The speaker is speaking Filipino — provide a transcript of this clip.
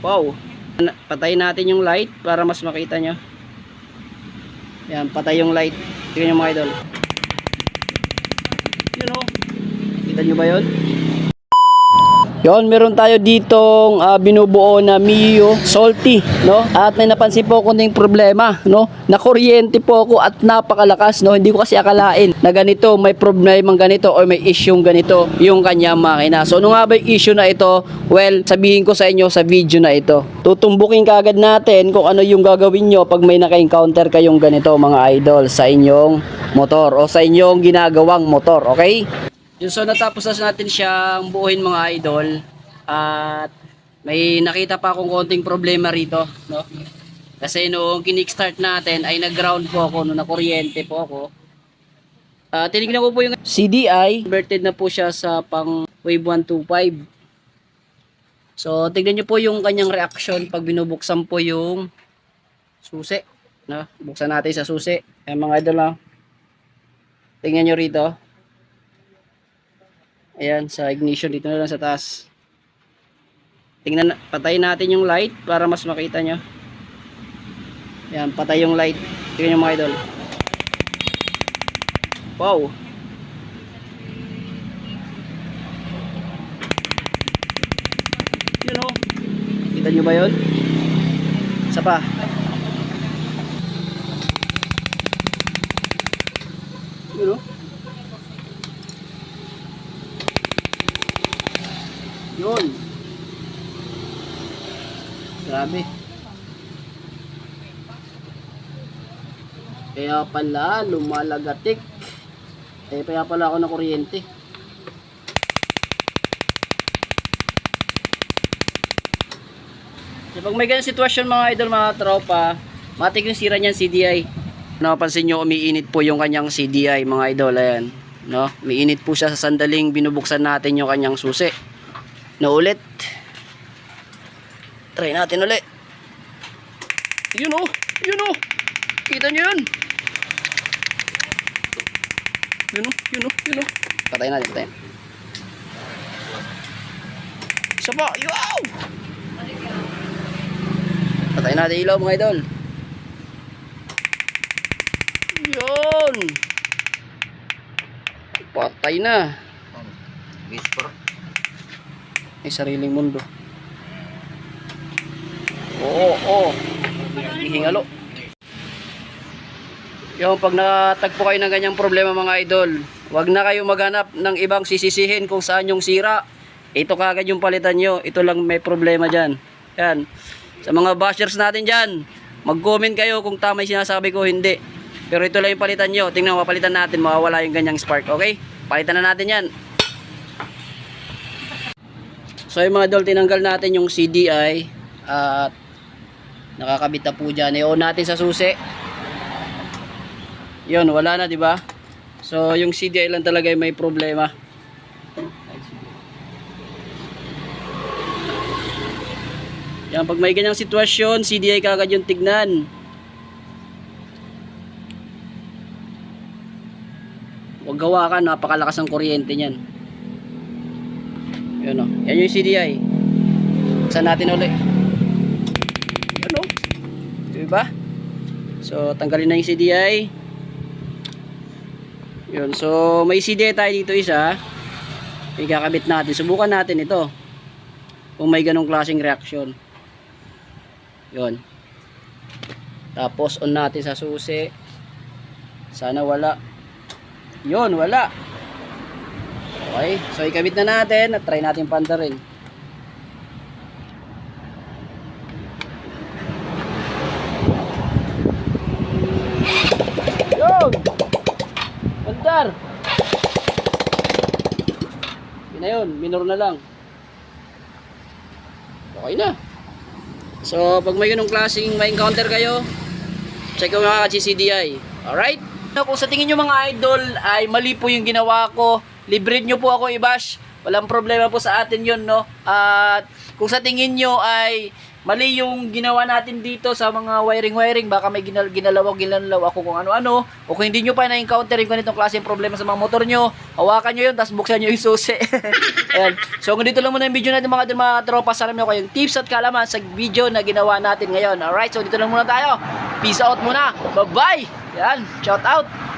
Wow. Patayin natin yung light para mas makita nyo. Yan, patay yung light. Tingnan nyo mga idol. Yun o. Kita nyo ba yun? Yon, meron tayo ditong ah, binubuo na Mio Salty, no? At may napansin po ko ng problema, no? Na kuryente po ako at napakalakas, no? Hindi ko kasi akalain na ganito, may problemang ganito o may issue ganito yung kanyang makina. So, ano nga ba yung issue na ito? Well, sabihin ko sa inyo sa video na ito. Tutumbukin kagad natin kung ano yung gagawin nyo pag may naka-encounter kayong ganito mga idol sa inyong motor o sa inyong ginagawang motor, okay? Yun, so natapos na natin siyang buuhin mga idol at may nakita pa akong konting problema rito, no? Kasi noong kinikstart natin ay nag-ground po ako, no, na kuryente po ako. Ah, tinignan ko po yung CDI, converted na po siya sa pang wave 125. So, tignan nyo po yung kanyang reaction pag binubuksan po yung susi. No? Buksan natin sa susi. Ayan mga idol, no? Tingnan nyo rito. Ayan, sa ignition dito na lang sa taas. Tingnan, patayin natin yung light para mas makita nyo. Ayan, patay yung light. Tingnan nyo mga idol. Wow! Yun o. Kita nyo ba yun? Isa pa. Yun o. Yun. Grabe. Kaya pala lumalagatik. Eh kaya pala ako na kuryente. So, pag may ganyan sitwasyon mga idol mga tropa, matik yung sira niyan CDI. Napansin nyo umiinit po yung kanyang CDI mga idol. Ayan. No? Umiinit po siya sa sandaling binubuksan natin yung kanyang susi na ulit. Try natin ulit. Yun oh, yun oh. Kita nyo yun. Yun oh, yun oh, yun oh. Patayin natin, patayin. Isa pa, yow! Patayin natin ilaw mga idol. Yun! Patay na. Whisper. May sariling mundo. Oo, oo. Hihingalo. Yung pag nakatagpo kayo ng ganyang problema mga idol, wag na kayo maghanap ng ibang sisisihin kung saan yung sira. Ito kagad yung palitan nyo. Ito lang may problema dyan. Yan. Sa mga bashers natin dyan, mag-comment kayo kung tama yung sinasabi ko hindi. Pero ito lang yung palitan nyo. Tingnan, mapalitan natin, mawawala yung ganyang spark. Okay? Palitan na natin yan. So yung mga idol, tinanggal natin yung CDI at nakakabit na po dyan. I-on natin sa susi. Yun, wala na, di ba? So yung CDI lang talaga yung may problema. Yan, pag may ganyang sitwasyon, CDI kagad yung tignan. Huwag gawa ka, napakalakas ng kuryente niyan. Yun o. Yan yung CDI. Saan natin ulit? Diba? So, tanggalin na yung CDI. Yun. So, may CDI tayo dito isa. Ikakabit natin. Subukan natin ito. Kung may ganong klaseng reaction. Yun. Tapos, on natin sa susi. Sana wala. Yun, wala. Okay, so ikabit na natin at try natin panda Yun na yun, minor na lang. Okay na. So, pag may ganong klaseng may encounter kayo, check mo mga CDI. Alright? Kung sa tingin nyo mga idol ay mali po yung ginawa ko, libre nyo po ako i-bash. Walang problema po sa atin yun, no? At kung sa tingin nyo ay mali yung ginawa natin dito sa mga wiring-wiring, baka may ginal ginalaw ginalaw ako kung ano-ano, o kung hindi nyo pa na-encounter yung ganitong klaseng problema sa mga motor nyo, hawakan nyo yun, tapos buksan nyo yung susi. Ayan. So, hanggang dito lang muna yung video natin mga, mga tropa. Sana nyo kayong tips at kalaman sa video na ginawa natin ngayon. Alright, so dito lang muna tayo. Peace out muna. Bye-bye! Yan, shout out!